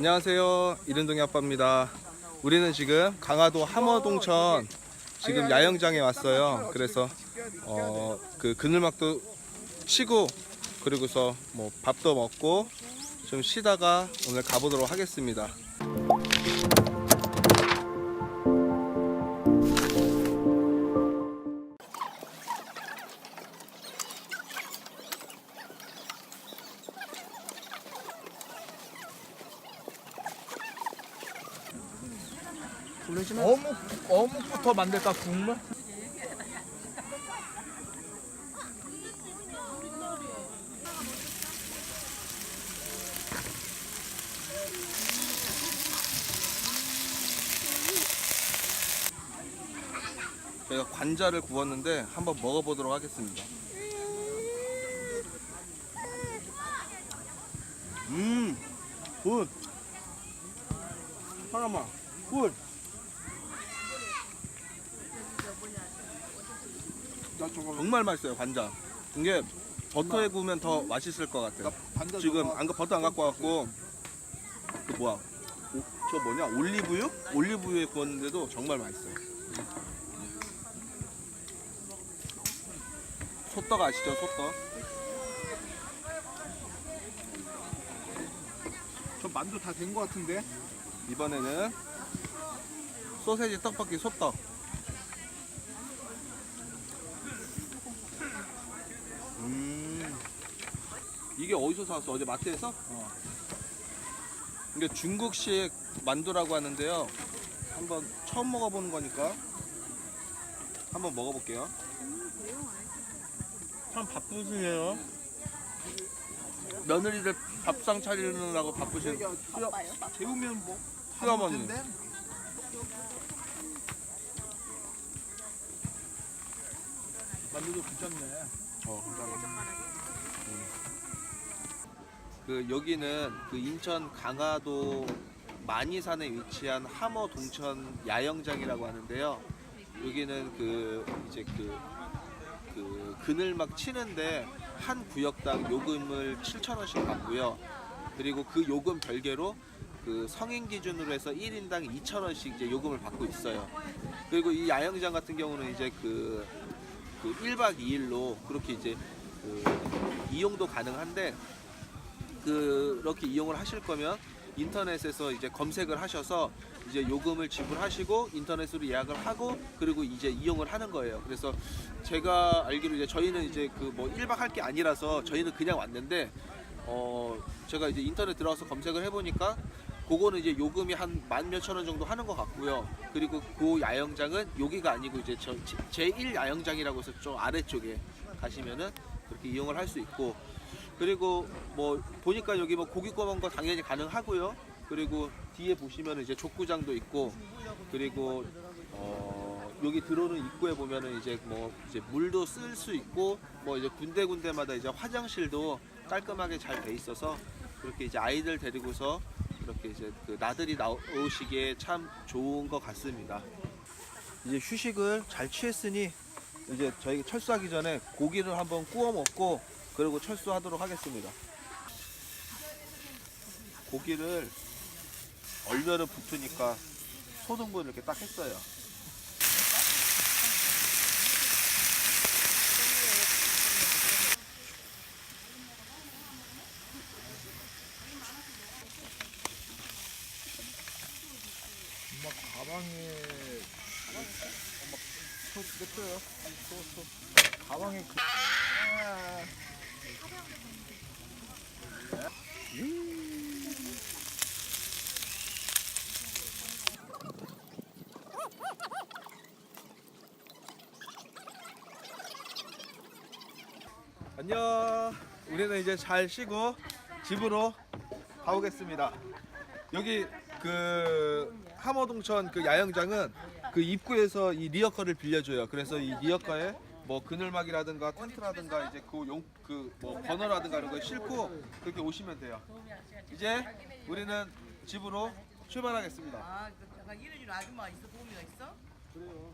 안녕하세요. 이른동이 아빠입니다. 우리는 지금 강화도 함어동천 지금 야영장에 왔어요. 그래서 어, 그 그늘막도 치고 그리고서 뭐 밥도 먹고 좀 쉬다가 오늘 가보도록 하겠습니다. 어묵 어묵부터 만들까 국물? 저희가 관자를 구웠는데 한번 먹어보도록 하겠습니다. 음, 굿. 하나만, 굿. 정말 맛있어요 관자. 이게 버터에 구우면 더 맛있을 것 같아요. 지금 안 버터 안 갖고 왔고 그 뭐야? 오, 저 뭐냐? 올리브유? 올리브유에 구웠는데도 정말 맛있어요. 소떡 아시죠? 소떡. 저 만두 다 된 거 같은데? 이번에는 소세지 떡볶이 소떡. 이게 어디서 사왔어? 어제 마트에서? 어. 이게 중국식 만두라고 하는데요. 한번 처음 먹어보는 거니까 한번 먹어볼게요. 참 바쁘시네요. 며느리들 밥상 차리느라고 바쁘신 재우면 뭐 시어머니. 만두도 괜찮네. 어. 음. 그 여기는 그 인천 강화도 만이산에 위치한 함어 동천 야영장이라고 하는데요. 여기는 그 이제 그, 그 그늘 막 치는데 한 구역당 요금을 7,000원씩 받고요. 그리고 그 요금 별개로 그 성인 기준으로 해서 1인당 2,000원씩 이제 요금을 받고 있어요. 그리고 이 야영장 같은 경우는 이제 그, 그 1박 2일로 그렇게 이제 그 이용도 가능한데 그렇게 이용을 하실 거면 인터넷에서 이제 검색을 하셔서 이제 요금을 지불하시고 인터넷으로 예약을 하고 그리고 이제 이용을 하는 거예요. 그래서 제가 알기로 이제 저희는 이제 그 뭐 1박 할 게 아니라서 저희는 그냥 왔는데 어 제가 이제 인터넷 들어가서 검색을 해 보니까 그거는 이제 요금이 한 만 몇천 원 정도 하는 것 같고요. 그리고 그 야영장은 여기가 아니고 이제 저 제1 야영장이라고 해서 좀 아래쪽에 가시면은 그렇게 이용을 할 수 있고 그리고 뭐 보니까 여기 뭐 고기 구워먹는 거 당연히 가능하고요. 그리고 뒤에 보시면은 이제 족구장도 있고 그리고 어 여기 들어오는 입구에 보면은 이제 뭐 이제 물도 쓸 수 있고 뭐 이제 군데군데마다 이제 화장실도 깔끔하게 잘 돼 있어서 그렇게 이제 아이들 데리고서 이렇게 이제 그 나들이 나오시기에 참 좋은 것 같습니다. 이제 휴식을 잘 취했으니 이제 저희 철수하기 전에 고기를 한번 구워 먹고 그리고 철수하도록 하겠습니다. 고기를 얼면은 붙으니까 소등분 이렇게 딱 했어요. 엄마 가방에 엄마 소 냈어요. 소, 소. 가방에 그... 아. 안녕. 우리는 이제 잘 쉬고 집으로 가보겠습니다. 여기 그 함어동천 그 야영장은 그 입구에서 이 리어커를 빌려줘요. 그래서 이 리어커에 뭐 그늘막이라든가 텐트라든가 이제 그 용 그 뭐 버너라든가 이런 거 싣고 그렇게 오시면 돼요. 이제 우리는 집으로 출발하겠습니다. 아, 그 잠깐 일해주는 아줌마 있어? 도우미가 있어? 그래요.